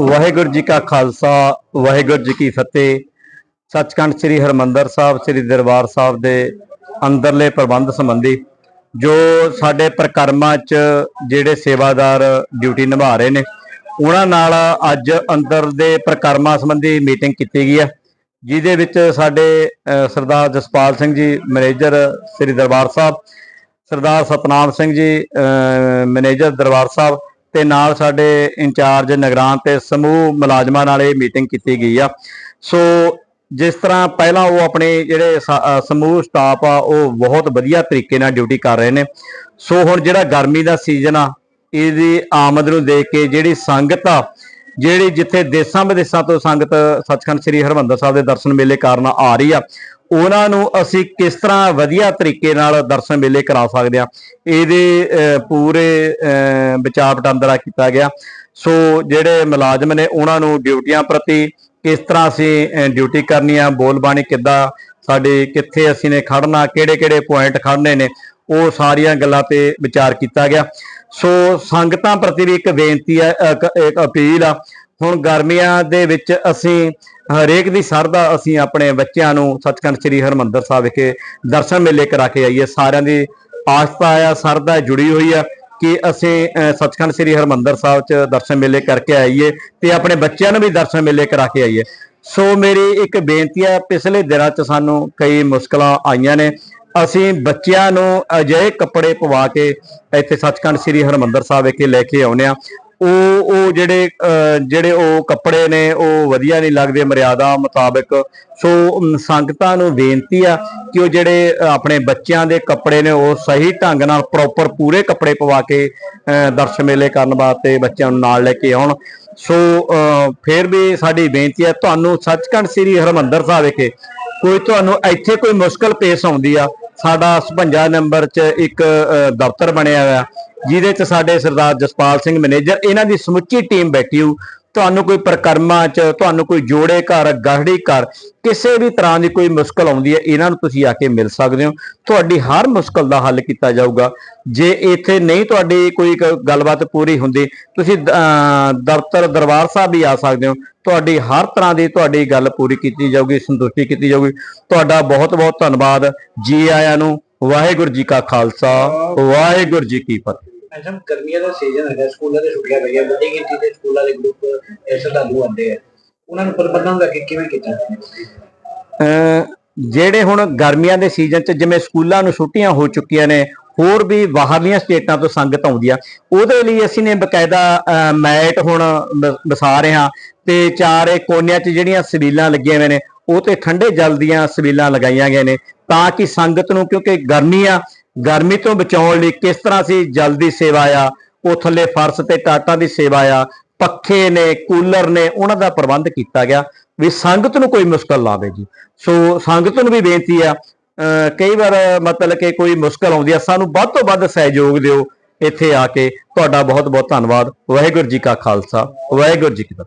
ਵਾਹਿਗੁਰੂ ਜੀ ਕਾ ਖਾਲਸਾ ਵਾਹਿਗੁਰੂ ਜੀ ਕੀ ਫਤਿਹ। ਸੱਚਖੰਡ ਸ੍ਰੀ ਹਰਮੰਦਰ ਸਾਹਿਬ ਸ੍ਰੀ ਦਰਬਾਰ ਸਾਹਿਬ ਦੇ ਅੰਦਰਲੇ ਪ੍ਰਬੰਧ ਸੰਬੰਧੀ ਜੋ ਸਾਡੇ ਪ੍ਰਕਰਮਾਂ 'ਚ ਜਿਹੜੇ ਸੇਵਾਦਾਰ ਡਿਊਟੀ ਨਿਭਾ ਰਹੇ ਨੇ ਉਹਨਾਂ ਨਾਲ ਅੱਜ ਅੰਦਰ ਦੇ ਪ੍ਰਕਰਮਾਂ ਸੰਬੰਧੀ ਮੀਟਿੰਗ ਕੀਤੀ ਗਈ ਹੈ ਜਿਹਦੇ ਵਿੱਚ ਸਾਡੇ ਸਰਦਾਰ ਜਸਪਾਲ ਸਿੰਘ ਜੀ ਮੈਨੇਜਰ ਸ੍ਰੀ ਦਰਬਾਰ ਸਾਹਿਬ ਸਰਦਾਰ ਸਤਨਾਮ ਸਿੰਘ ਜੀ ਅਹ, ਮੈਨੇਜਰ ਦਰਬਾਰ ਸਾਹਿਬ ਤੇ ਨਾਲ ਸਾਡੇ ਇੰਚਾਰਜ ਨਿਗਰਾਨ ਤੇ ਸਮੂਹ ਮੁਲਾਜ਼ਮਾਂ ਨਾਲ ਇਹ ਮੀਟਿੰਗ ਕੀਤੀ ਗਈ ਆ। ਸੋ ਜਿਸ ਤਰ੍ਹਾਂ ਪਹਿਲਾਂ ਉਹ ਆਪਣੇ ਜਿਹੜੇ ਸਮੂਹ ਸਟਾਫ ਆ, ਉਹ ਬਹੁਤ ਵਧੀਆ ਤਰੀਕੇ ਨਾਲ ਡਿਊਟੀ ਕਰ ਰਹੇ ਨੇ। ਸੋ ਹੁਣ ਜਿਹੜਾ ਗਰਮੀ ਦਾ ਸੀਜ਼ਨ ਆ, ਇਹਦੀ ਆਮਦ ਨੂੰ ਦੇਖ ਕੇ ਜਿਹੜੀ ਸੰਗਤ ਆ, ਜਿਹੜੀ ਜਿੱਥੇ ਦੇਸਾਂ ਵਿਦੇਸਾਂ ਤੋਂ ਸੰਗਤ, ਸੱਚਖੰਡ ਸ੍ਰੀ ਹਰਮੰਦਰ ਸਾਹਿਬ ਦੇ ਦਰਸ਼ਨ ਮੇਲੇ ਕਾਰਨ ਆ ਰਹੀ ਆ ਉਹਨਾਂ ਨੂੰ ਅਸੀਂ ਕਿਸ ਤਰ੍ਹਾਂ ਵਧੀਆ ਤਰੀਕੇ ਨਾਲ ਦਰਸ਼ਨ ਮੇਲੇ ਕਰਾ ਸਕਦੇ ਆ ਇਹਦੇ ਪੂਰੇ ਅਹ, ਵਿਚਾਰ ਵਟਾਂਦਰਾ ਕੀਤਾ ਗਿਆ। ਸੋ ਜਿਹੜੇ ਮੁਲਾਜ਼ਮ ਨੇ ਉਹਨਾਂ ਨੂੰ ਡਿਊਟੀਆਂ ਪ੍ਰਤੀ ਕਿਸ ਤਰ੍ਹਾਂ ਅਸੀਂ ਡਿਊਟੀ ਕਰਨੀ ਆ ਬੋਲਬਾਣੀ ਕਿੱਦਾਂ ਸਾਡੇ ਕਿੱਥੇ ਅਸੀਂ ਨੇ ਖੜਨਾ ਕਿਹੜੇ ਕਿਹੜੇ ਪੁਆਇੰਟ ਖੜਨੇ ਨੇ ਉਹ ਸਾਰੀਆਂ ਗੱਲਾਂ ਤੇ ਵਿਚਾਰ ਕੀਤਾ ਗਿਆ। ਸੋ ਸੰਗਤਾਂ ਪ੍ਰਤੀ ਵੀ ਇੱਕ ਬੇਨਤੀ ਹੈ ਇੱਕ ਅਪੀਲ ਆ ਹੁਣ ਗਰਮੀਆਂ ਦੇ ਵਿੱਚ ਅਸੀਂ ਹਰੇਕ ਦੀ ਸਰਦਾ ਅਸੀਂ ਆਪਣੇ ਬੱਚਿਆਂ ਨੂੰ ਸੱਚਖੰਡ ਸ੍ਰੀ ਹਰਮੰਦਰ ਸਾਹਿਬ ਵਿਖੇ ਦਰਸ਼ਨ ਮੇਲੇ ਕਰਾ ਕੇ ਆਈਏ। ਸਾਰਿਆਂ ਦੀ ਆਸਥਾ ਆ ਸਰਦਾ ਜੁੜੀ ਹੋਈ ਆ ਕਿ ਅਸੀਂ ਅਹ, ਸੱਚਖੰਡ ਸ੍ਰੀ ਹਰਮੰਦਰ ਸਾਹਿਬ ਚ ਦਰਸ਼ਨ ਮੇਲੇ ਕਰਕੇ ਆਈਏ ਤੇ ਆਪਣੇ ਬੱਚਿਆਂ ਨੂੰ ਵੀ ਦਰਸ਼ਨ ਮੇਲੇ ਕਰਾ ਕੇ ਆਈਏ। ਸੋ ਮੇਰੀ ਇੱਕ ਬੇਨਤੀ ਹੈ ਪਿਛਲੇ ਦਿਨਾਂ ਚ ਸਾਨੂੰ ਕਈ ਮੁਸ਼ਕਲਾਂ ਆਈਆਂ ਨੇ। ਅਸੀਂ ਬੱਚਿਆਂ ਨੂੰ ਅਜਿਹੇ ਕੱਪੜੇ ਪਵਾ ਕੇ ਇੱਥੇ ਸੱਚਖੰਡ ਸ੍ਰੀ ਹਰਮੰਦਰ ਸਾਹਿਬ ਵਿਖੇ ਲੈ ਕੇ ਆਉਨੇ ਆ ਉਹ ਉਹ ਜਿਹੜੇ ਜਿਹੜੇ ਉਹ ਕੱਪੜੇ ਨੇ ਉਹ ਵਧੀਆ ਨਹੀਂ ਲੱਗਦੇ ਮਰਿਆਦਾ ਮੁਤਾਬਕ। ਸੋ ਸੰਗਤਾਂ ਨੂੰ ਬੇਨਤੀ ਆ ਕਿ ਉਹ ਜਿਹੜੇ ਆਪਣੇ ਬੱਚਿਆਂ ਦੇ ਕੱਪੜੇ ਨੇ ਉਹ ਸਹੀ ਢੰਗ ਨਾਲ ਪ੍ਰੋਪਰ ਪੂਰੇ ਕੱਪੜੇ ਪਵਾ ਕੇ ਅਹ, ਦਰਸ਼ਨ ਮੇਲੇ ਕਰਨ ਵਾਸਤੇ ਬੱਚਿਆਂ ਨੂੰ ਨਾਲ ਲੈ ਕੇ ਆਉਣ। ਸੋ ਅਹ, ਫਿਰ ਵੀ ਸਾਡੀ ਬੇਨਤੀ ਹੈ ਤੁਹਾਨੂੰ ਸੱਚਖੰਡ ਸ੍ਰੀ ਹਰਮੰਦਰ ਸਾਹਿਬ ਵਿਖੇ ਕੋਈ ਤੁਹਾਨੂੰ ਇੱਥੇ ਕੋਈ ਮੁਸ਼ਕਲ ਪੇਸ਼ ਆਉਂਦੀ ਆ ਸਾਡਾ 56 ਨੰਬਰ 'ਚ ਇੱਕ ਅਹ, ਦਫ਼ਤਰ ਬਣਿਆ ਹੋਇਆ। ਜਿਹਦੇ 'ਚ ਸਾਡੇ ਸਰਦਾਰ ਜਸਪਾਲ ਸਿੰਘ ਮੈਨੇਜਰ ਇਹਨਾਂ ਦੀ ਸਮੁੱਚੀ ਟੀਮ ਬੈਠੀ ਹੋ ਤੁਹਾਨੂੰ ਕੋਈ ਪ੍ਰਕਰਮਾਂ 'ਚ, ਤੁਹਾਨੂੰ ਕੋਈ ਜੋੜੇ ਘਰ ਗਾਹੜੀ ਘਰ, ਕਿਸੇ ਵੀ ਤਰ੍ਹਾਂ ਦੀ ਕੋਈ ਮੁਸ਼ਕਲ ਆਉਂਦੀ ਹੈ, ਇਹਨਾਂ ਨੂੰ ਤੁਸੀਂ ਆ ਕੇ ਮਿਲ ਸਕਦੇ ਹੋ। ਤੁਹਾਡੀ ਹਰ ਮੁਸ਼ਕਲ ਦਾ ਹੱਲ ਕੀਤਾ ਜਾਊਗਾ। ਜੇ ਇੱਥੇ ਨਹੀਂ ਤੁਹਾਡੀ ਕੋਈ ਗੱਲਬਾਤ ਪੂਰੀ ਹੁੰਦੀ, ਤੁਸੀਂ ਦਫ਼ਤਰ, ਦਰਬਾਰ ਸਾਹਿਬ ਵੀ ਆ ਸਕਦੇ ਹੋ। ਤੁਹਾਡੀ ਹਰ ਤਰ੍ਹਾਂ ਦੀ ਤੁਹਾਡੀ ਗੱਲ ਪੂਰੀ ਕੀਤੀ ਜਾਊਗੀ, ਸੰਤੁਸ਼ਟੀ ਕੀਤੀ ਜਾਊਗੀ। ਤੁਹਾਡਾ ਬਹੁਤ ਬਹੁਤ ਧੰਨਵਾਦ ਜੀ ਆਇਆਂ ਨੂੰ। ਵਾਹਿਗੁਰੂ ਜੀ ਕਾ ਖਾਲਸਾ, ਵਾਹਿਗੁਰੂ ਜੀ ਕੀ ਫਤਿਹ। ਅੱਛਾ ਗਰਮੀਆਂ ਦਾ ਸੀਜ਼ਨ ਹੈਗਾ, ਸਕੂਲਾਂ ਦੇ ਛੁੱਟੀਆਂ ਪਈਆਂ, ਵੱਡੀ ਗਿਣਤੀ ਦੇ ਸਕੂਲਾਂ ਦੇ ਗਰੁੱਪ ਸ਼ਰਧਾਲੂ ਆਉਂਦੇ ਆ। ਉਹਨਾਂ ਨੂੰ ਪ੍ਰਬੰਧਨ ਦਾ ਕਿਵੇਂ ਕੀਤਾ ਅਮ ਜਿਹੜੇ ਹੁਣ ਗਰਮੀਆਂ ਦੇ ਸੀਜ਼ਨ 'ਚ ਜਿਵੇਂ ਸਕੂਲਾਂ ਨੂੰ ਛੁੱਟੀਆਂ ਹੋ ਚੁੱਕੀਆਂ ਨੇ, ਹੋਰ ਵੀ ਬਾਹਰਲੀਆਂ ਸਟੇਟਾਂ ਤੋਂ ਸੰਗਤ ਆਉਂਦੀ ਆ, ਉਹਦੇ ਲਈ ਅਸੀਂ ਨੇ ਬਕਾਇਦਾ ਮੈਟ ਹੁਣ ਵਸਾ ਰਹੇ ਹਾਂ ਤੇ ਚਾਰੇ ਕੋਨਿਆਂ 'ਚ ਜਿਹੜੀਆਂ ਸਬੀਲਾਂ ਲੱਗੀਆਂ ਹੋਈਆਂ ਨੇ, ਉਹ ਤੇ ਠੰਡੇ ਜਲ ਦੀਆਂ ਸਬੀਲਾਂ ਲਗਾਈਆਂ ਗਈਆਂ ਨੇ, ਤਾਂ ਕਿ ਸੰਗਤ ਨੂੰ ਕਿਉਂਕਿ ਗਰਮੀ ਆ ਗਰਮੀ ਤੋਂ ਬਚਾਉਣ ਲਈ ਕਿਸ ਤਰ੍ਹਾਂ ਅਸੀਂ ਜਲ ਦੀ ਸੇਵਾ ਆ, ਉਹ ਥੱਲੇ ਫਰਸ਼ ਤੇ ਟਾਟਾਂ ਦੀ ਸੇਵਾ ਆ, ਪੱਖੇ ਨੇ, ਕੂਲਰ ਨੇ, ਉਹਨਾਂ ਦਾ ਪ੍ਰਬੰਧ ਕੀਤਾ ਗਿਆ ਵੀ ਸੰਗਤ ਨੂੰ ਕੋਈ ਮੁਸ਼ਕਲ ਨਾ ਆਵੇ ਜੀ। ਸੋ ਸੰਗਤ ਨੂੰ ਵੀ ਬੇਨਤੀ ਆ, ਅਹ, ਕਈ ਵਾਰ ਮਤਲਬ ਕਿ ਕੋਈ ਮੁਸ਼ਕਲ ਆਉਂਦੀ ਆ, ਸਾਨੂੰ ਵੱਧ ਤੋਂ ਵੱਧ ਸਹਿਯੋਗ ਦਿਓ ਇੱਥੇ ਆ ਕੇ। ਤੁਹਾਡਾ ਬਹੁਤ ਬਹੁਤ ਧੰਨਵਾਦ। ਵਾਹਿਗੁਰੂ ਜੀ ਕਾ ਖਾਲਸਾ। ਵਾਹਿਗੁਰੂ ਜੀ ਕੀ ਫਤਿਹ।